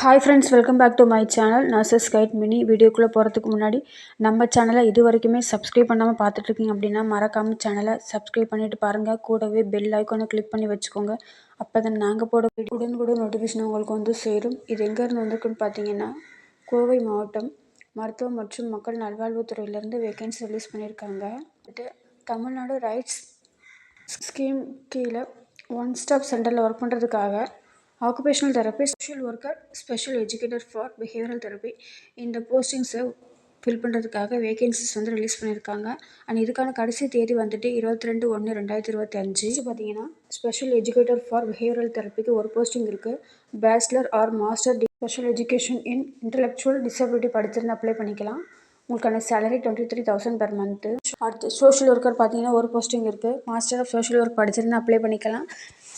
Hi friends welcome back to my channel nurses guide mini வீடியோக்குள்ளே போகிறதுக்கு முன்னாடி நம்ம சேனலை இது வரைக்குமே சப்ஸ்கிரைப் பண்ணாமல் பார்த்துட்ருக்கீங்க அப்படின்னா மறக்காமல் சேனலை சப்ஸ்கிரைப் பண்ணிவிட்டு பாருங்கள் கூடவே பெல் ஐக்கானை கிளிக் பண்ணி வச்சுக்கோங்க. அப்போ தான் நாங்கள் போட உடனுக்குடன் நோட்டிஃபிகேஷன் உங்களுக்கு வந்து சேரும். இது எங்கேருந்து வந்திருக்குன்னு பார்த்தீங்கன்னா கோவை மாவட்டம் மருத்துவம் மற்றும் மக்கள் நல்வாழ்வுத்துறையிலேருந்து வேகன்சி ரிலீஸ் பண்ணியிருக்காங்க. தமிழ்நாடு ரைட்ஸ் ஸ்கீம் கீழே ஒன் ஸ்டாப் சென்டரில் ஒர்க் பண்ணுறதுக்காக occupational therapy social worker special educator for behavioural therapy இந்த போஸ்டிங்ஸை ஃபில் பண்ணுறதுக்காக வேகன்சிஸ் வந்து ரிலீஸ் பண்ணியிருக்காங்க அண்ட் இதுக்கான கடைசி தேதி வந்துட்டு இருபத்தி ரெண்டு ஒன்று ரெண்டாயிரத்தி இருபத்தி அஞ்சு. பார்த்தீங்கன்னா ஸ்பெஷல் எஜுகேட்டர் ஃபார் பிஹேவியரல் தெரப்பிக்கு ஒரு போஸ்டிங் இருக்குது bachelor or master D special education in intellectual disability படிச்சிருந்து apply பண்ணிக்கலாம். உங்களுக்கான salary twenty three thousand per month அடுத்து சோஷியல் ஒர்க்கர் பார்த்தீங்கன்னா ஒரு போஸ்டிங் இருக்குது மாஸ்டர் ஆஃப் சோஷியல் ஒர்க் படிச்சிருந்து அப்ளை பண்ணிக்கலாம்.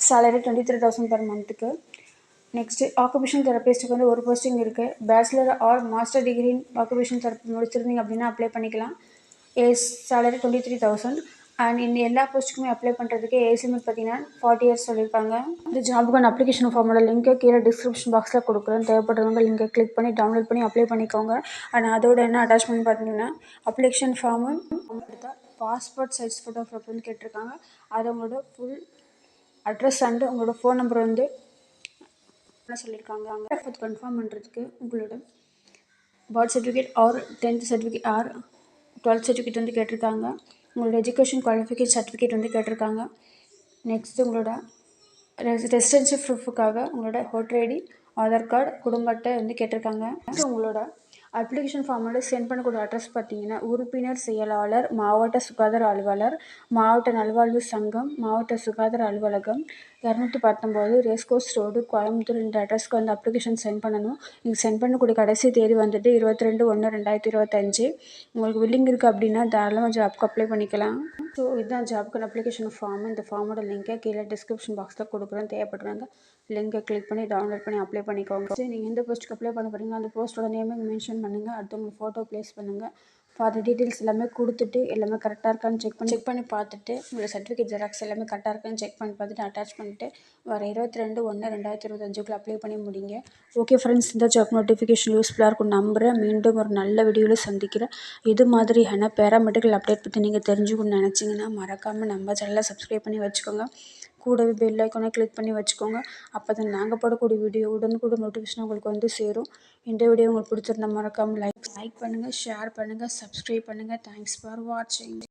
Salary twenty three thousand per மந்த்துக்கு நெக்ஸ்ட்டு ஆக்குபேஷனல் தெரப்பிஸ்ட்டுக்கு வந்து ஒரு போஸ்டிங் இருக்குது bachelor or master degree in occupation therapy முடிச்சிருந்தீங்க அப்படின்னா அப்ளை பண்ணிக்கலாம். Ace salary twenty three thousand and இந்த எல்லா போஸ்ட்டுக்குமே அப்ளை பண்ணுறதுக்கு ஏஜ் லிமிட் பார்த்தீங்கன்னா ஃபார்ட்டி இயர்ஸ் சொல்லியிருக்காங்க இந்த ஜாபுக்கான அப்ளிகேஷன் ஃபார்மோட லிங்க்கை கீழே டிஸ்கிரிப்ஷன் பாக்ஸில் கொடுக்குறேன். தேவைப்படுறவங்க லிங்கை கிளிக் பண்ணி டவுன்லோட் பண்ணி அப்ளை பண்ணிக்கோங்க. அண்ட் அதோட என்ன அட்டாச்மெண்ட் பார்த்தீங்கன்னா application form passport size photo photo கேட்டிருக்காங்க. அது உங்களோட ஃபுல் அட்ரஸ் அண்டு உங்களோட ஃபோன் நம்பர் வந்து சொல்லியிருக்காங்க அங்கே கன்ஃபார்ம் பண்ணுறதுக்கு உங்களோட birth certificate or tenth certificate or twelfth certificate வந்து கேட்டிருக்காங்க. உங்களோட எஜுகேஷன் குவாலிஃபிகேஷன் சர்டிஃபிகேட் வந்து கேட்டிருக்காங்க. நெக்ஸ்ட் உங்களோட ரெசிடென்சி ப்ரூஃபுக்காக உங்களோட ஹோட்டர் ஐடி ஆதார் கார்டு குடும்ப அட்டை வந்து கேட்டிருக்காங்க. உங்களோட அப்ளிகேஷன் ஃபார்மோட சென்ட் பண்ணக்கூடிய அட்ரஸ் பார்த்தீங்கன்னா உறுப்பினர் செயலாளர் மாவட்ட சுகாதார அலுவலர் மாவட்ட நல்வாழ்வு சங்கம் மாவட்ட சுகாதார அலுவலகம் இரநூத்தி பத்தொம்போது ரேஸ்கோர்ஸ் ரோடு கோயம்புத்தூர் இந்த அட்ரஸ்க்கு வந்து அப்ளிகேஷன் சென்ட் பண்ணணும். நீங்கள் சென்ட் பண்ணக்கூடிய கடைசி தேதி வந்துட்டு இருபத்தி ரெண்டு ஒன்று ரெண்டாயிரத்தி இருபத்தஞ்சி உங்களுக்கு வில்லிங் இருக்குது அப்படின்னா தாராளமாக ஜாப்க்கு அப்ளை பண்ணிக்கலாம். ஸோ இதுதான் ஜாப்க்கான அப்ளிகேஷன் ஃபார்ம் இந்த ஃபார்மோட லிங்கை கீழே டிஸ்கிரிப்ஷன் பாக்ஸில் கொடுக்குறேன். தேவைப்படுறாங்க லிங்கை கிளிக் பண்ணி டவுன்லோட் பண்ணி அப்ளை பண்ணிக்கோங்க. சரி நீங்கள் எந்த போஸ்ட்டுக்கு அப்ளை பண்ண போகிறீங்களோ அந்த போஸ்ட்டோட நேமிங் மென்ஷன் பண்ணுங்கள் அடுத்தவங்க ஃபோட்டோ ப்ளேஸ் பண்ணுங்கள் ஃபார் டீட்டெயில்ஸ் எல்லாமே கொடுத்துட்டு எல்லாமே கரெக்டாக இருக்கான்னு செக் பண்ணி செக் பண்ணி பார்த்துட்டு உங்களோட சர்டிஃபிகேட் ஜெராக்ஸ் எல்லாமே கரெக்டாக இருக்கான்னு செக் பண்ணி பார்த்துட்டு அட்டாச் பண்ணிட்டு வர இருபத்தி ரெண்டு ஒன்று ரெண்டாயிரத்தி இருபத்தஞ்சுக்குள்ள அப்ளை பண்ணி முடிங்க. ஓகே ஃப்ரெண்ட்ஸ் இந்த ஜாப் நோட்டிஃபிகேஷன் யூஸ்ஃபுல்லாக இருக்கும். நம்புகிறேன் மீண்டும் ஒரு நல்ல வீடியோவில் சந்திக்கிறேன். இது மாதிரியான பேராமெடிக்கல் அப்டேட் பற்றி நீங்கள் தெரிஞ்சுக்கணும்னு நினச்சிங்கன்னா மறக்காமல் நம்ம சேனலை சப்ஸ்கிரைப் பண்ணி வச்சுக்கோங்க. கூடவே பெல் ஐக்கானை கிளிக் பண்ணி வச்சுக்கோங்க. அப்போ தான் நாங்கள் போடக்கூடிய வீடியோ உடனுக்குடன் நோட்டிஃபிகேஷன் உங்களுக்கு வந்து சேரும். இந்த வீடியோ உங்களுக்கு பிடிச்சிருந்தா மறக்காமல் லைக் லைக் பண்ணுங்கள் ஷேர் பண்ணுங்கள் சப்ஸ்கிரைப் பண்ணுங்கள் தேங்க்ஸ் ஃபார் வாட்சிங்